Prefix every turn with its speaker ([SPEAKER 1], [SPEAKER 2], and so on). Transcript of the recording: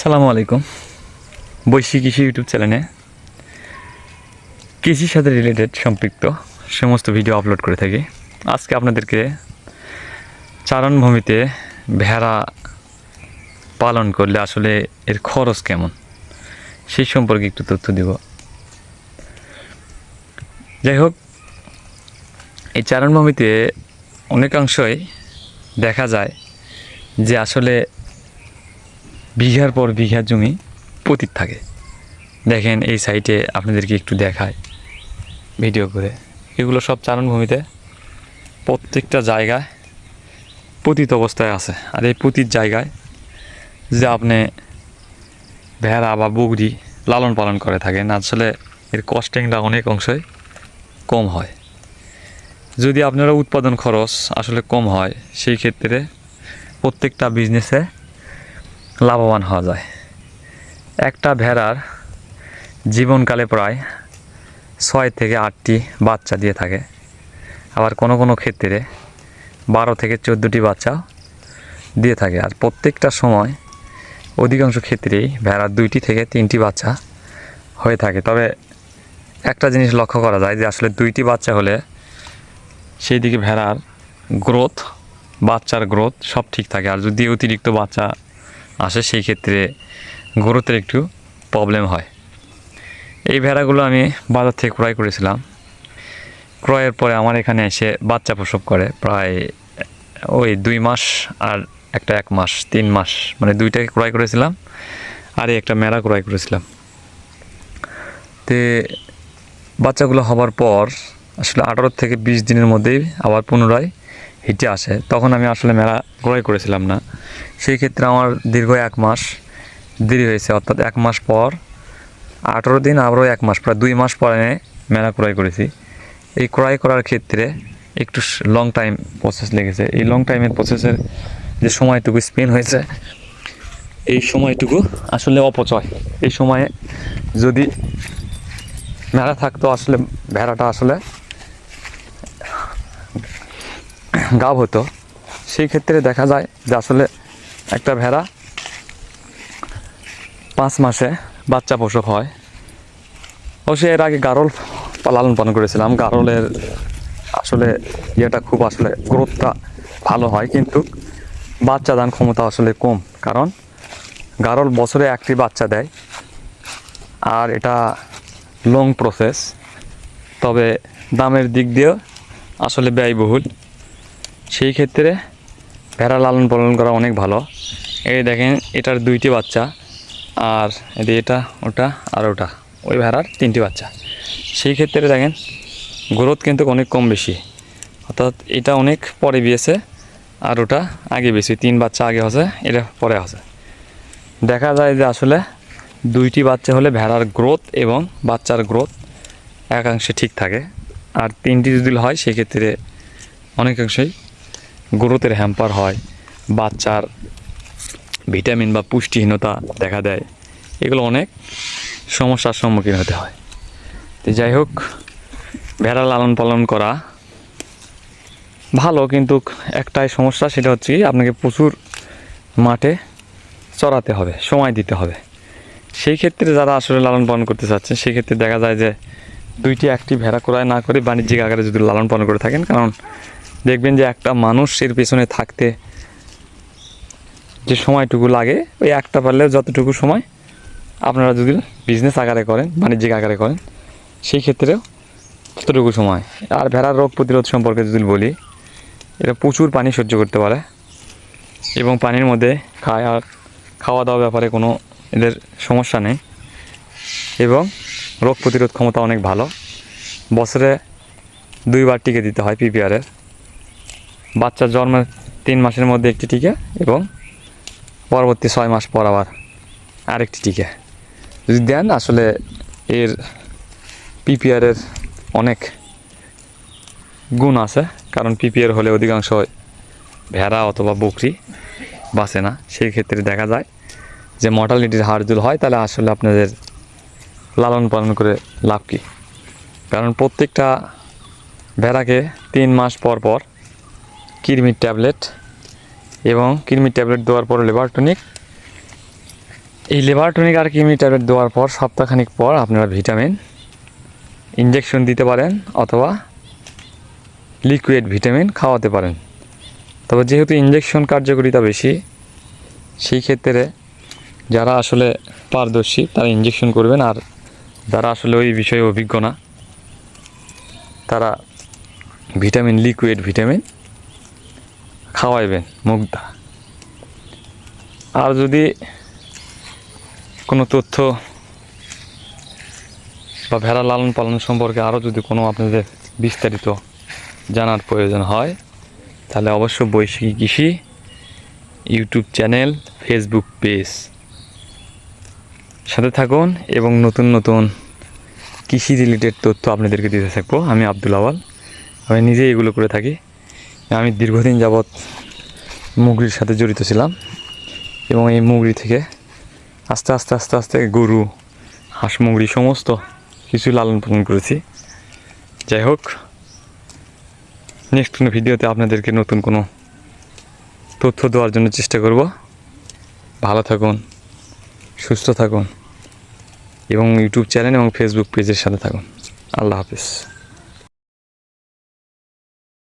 [SPEAKER 1] সালামু আলাইকুম। বৈশী কৃষি ইউটিউব চ্যানেলে কৃষির সাথে রিলেটেড সম্পৃক্ত সমস্ত ভিডিও আপলোড করে থাকি। আজকে আপনাদেরকে চারণভূমিতে ভেড়া পালন করলে আসলে এর খরচ কেমন সেই সম্পর্কে একটু তথ্য দিব। যাই হোক, এই চারণভূমিতে অনেকাংশই দেখা যায় যে আসলে বিঘার পর বিঘা জমি পতিত থাকে। দেখেন এই সাইটে আপনাদেরকে একটু দেখায় ভিডিও করে। এগুলো সব চারণভূমিতে প্রত্যেকটা জায়গায় পতিত অবস্থায় আছে। আর এই পতিত জায়গায় যে আপনি ভেড়া বা বগরি লালন পালন করে থাকেন, আসলে এর কস্টিংটা অনেক অংশই কম হয়। যদি আপনারা উৎপাদন খরচ আসলে কম হয়, সেই ক্ষেত্রে প্রত্যেকটা বিজনেসে লাভবান হওয়া যায়। একটা ভেড়ার জীবনকালে প্রায় ছয় থেকে আটটি বাচ্চা দিয়ে থাকে। আবার কোনো কোনো ক্ষেত্রে বারো থেকে চোদ্দোটি বাচ্চা দিয়ে থাকে। আর প্রত্যেকটা সময় অধিকাংশ ক্ষেত্রেই ভেড়ার দুইটি থেকে তিনটি বাচ্চা হয়ে থাকে। তবে একটা জিনিস লক্ষ্য করা যায় যে আসলে দুইটি বাচ্চা হলে সেই দিকে ভেড়ার গ্রোথ বাচ্চার গ্রোথ সব ঠিক থাকে। আর যদি অতিরিক্ত বাচ্চা আসে, সেই ক্ষেত্রে গ্রোথের একটু প্রবলেম হয়। এই ভেড়াগুলো আমি বাজার থেকে ক্রয় করেছিলাম। ক্রয়ের পরে আমার এখানে এসে বাচ্চা প্রসব করে প্রায় ওই দুই মাস আর একটা এক মাস, তিন মাস মানে দুইটাকে ক্রয় করেছিলাম আর একটা মেরা ক্রয় করেছিলাম। তে বাচ্চাগুলো হবার পর, আসলে আঠারো থেকে বিশ দিনের মধ্যেই আবার পুনরায় হিটে আসে, তখন আমি আসলে মেলা ক্রয় করেছিলাম না। সেই ক্ষেত্রে আমার দীর্ঘ এক মাস দেরি হয়েছে, অর্থাৎ এক মাস পর, আঠেরো দিন আবারও এক মাস, প্রায় দুই মাস পরে মেলা ক্রয় করেছি। এই ক্রয় করার ক্ষেত্রে একটু লং টাইম প্রসেস লেগেছে। এই লং টাইমের প্রসেসের যে সময়টুকু স্পেন হয়েছে, এই সময়টুকু আসলে অপচয়। এই সময়ে যদি মেলা থাকতো, আসলে ভেড়াটা আসলে গাব হতো, সেই ক্ষেত্রে দেখা যায় যে আসলে একটা ভেড়া পাঁচ মাসে বাচ্চা প্রসব হয়। অবশ্যই এর আগে গারল লালন পালন করেছিলাম। গারলের আসলে ইয়েটা খুব আসলে গ্রোথটা ভালো হয়, কিন্তু বাচ্চা দান ক্ষমতা আসলে কম। কারণ গারল বছরে একটি বাচ্চা দেয় আর এটা লং প্রসেস তবে দামের দিক দিয়েও আসলে ব্যয়বহুল। সেই ক্ষেত্রে ভেড়া লালন পালন করা অনেক ভালো। এই দেখেন, এটার দুইটি বাচ্চা আর এদিকে এটা, ওটা আর ওটা। ওই ভেড়ার তিনটি বাচ্চা। সেই ক্ষেত্রে দেখেন, গ্রোথ কিন্তু অনেক কম বেশি। অর্থাৎ এটা অনেক পরে বিয়েছে আর ওটা আগে বেশি তিন বাচ্চা আগে হসে এটা পরে হসে দেখা যায় যে আসলে দুইটি বাচ্চা হলে ভেড়ার গ্রোথ এবং বাচ্চার গ্রোথ একাংশে ঠিক থাকে। আর তিনটি যদি হয় সেক্ষেত্রে অনেকাংশেই গ্রোথের হ্যাম্পার হয়, বাচ্চার ভিটামিন বা পুষ্টিহীনতা দেখা দেয়। এগুলো অনেক সমস্যার সম্মুখীন হতে হয়। তো যাই হোক, ভেড়া লালন পালন করা ভালো, কিন্তু একটাই সমস্যা সেটা হচ্ছে আপনাকে প্রচুর মাঠে চড়াতে হবে, সময় দিতে হবে। সেই ক্ষেত্রে যারা আসলে লালন পালন করতে চাচ্ছেন, সেই ক্ষেত্রে দেখা যায় যে দুইটি একটি ভেড়া ক্রয় না করে বাণিজ্যিক আকারে যদি লালন পালন করে থাকেন, কারণ দেখবেন যে একটা মানুষের পেছনে থাকতে যে সময়টুকু লাগে, ওই একটা পারলে যতটুকু সময় আপনারা যদি বিজনেস আকারে করেন, বাণিজ্যিক আকারে করেন, সেই ক্ষেত্রেও ততটুকু সময়। আর ভেড়ার রোগ প্রতিরোধ সম্পর্কে যদি বলি, এটা প্রচুর পানি সহ্য করতে পারে এবং পানির মধ্যে খায়, আর খাওয়া দাওয়া ব্যাপারে কোনো এদের সমস্যা নেই এবং রোগ প্রতিরোধ ক্ষমতা অনেক ভালো। বছরে দুইবার টিকে দিতে হয় পিপিআরের বাচ্চার জন্মের তিন মাসের মধ্যে একটি টিকা এবং পরবর্তী ছয় মাস পর আবার আরেকটি টিকে। যদি দেন, আসলে এর পিপিআরের অনেক গুণ আছে, কারণ পিপিআর হলে অধিকাংশ ভেড়া অথবা বকরি বাঁচে না। সেই ক্ষেত্রে দেখা যায় যে মর্টালিটির হার যদি হয়, তাহলে আসলে আপনাদের লালন পালন করে লাভ কী? কারণ প্রত্যেকটা ভেড়াকে তিন মাস পর পর কৃমির ট্যাবলেট এবং কৃমির ট্যাবলেট দেওয়ার পর লেবার টনিক। এই লেবারটনিক আর কিমি ট্যাবলেট দেওয়ার পর সপ্তাহখানিক পর আপনারা ভিটামিন ইঞ্জেকশন দিতে পারেন অথবা লিকুইড ভিটামিন খাওয়াতে পারেন। তবে যেহেতু ইঞ্জেকশন কার্যকারিতা বেশি, সেই ক্ষেত্রে যারা আসলে পারদর্শী তারা ইঞ্জেকশন করবেন আর যারা আসলে ওই বিষয়ে অভিজ্ঞ না, তারা ভিটামিন, লিকুইড ভিটামিন খাওয়াইবেন মুগ্ধা আর যদি কোনো তথ্য বা ভেড়া লালন পালন সম্পর্কে আরও যদি কোনো আপনাদের বিস্তারিত জানার প্রয়োজন হয়, তাহলে অবশ্য বৈশাখী কৃষি ইউটিউব চ্যানেল, ফেসবুক পেজ সাথে থাকুন এবং নতুন নতুন কৃষি রিলেটেড তথ্য আপনাদেরকে দিতে থাকব। আমি আব্দুল আওয়াল। আমি নিজেই এগুলো করে থাকি। আমি দীর্ঘদিন যাবৎ মুগরির সাথে জড়িত ছিলাম এবং এই মুগরি থেকে আস্তে আস্তে আস্তে আস্তে গরু, হাঁস, মুগরি সমস্ত কিছু লালন পালন করেছি। যাই হোক নেক্সট কোনো ভিডিওতে আপনাদেরকে নতুন কোনো তথ্য দেওয়ার জন্য চেষ্টা করব। ভালো থাকুন, সুস্থ থাকুন এবং ইউটিউব চ্যানেল এবং ফেসবুক পেজের সাথে থাকুন। আল্লাহ হাফিজ।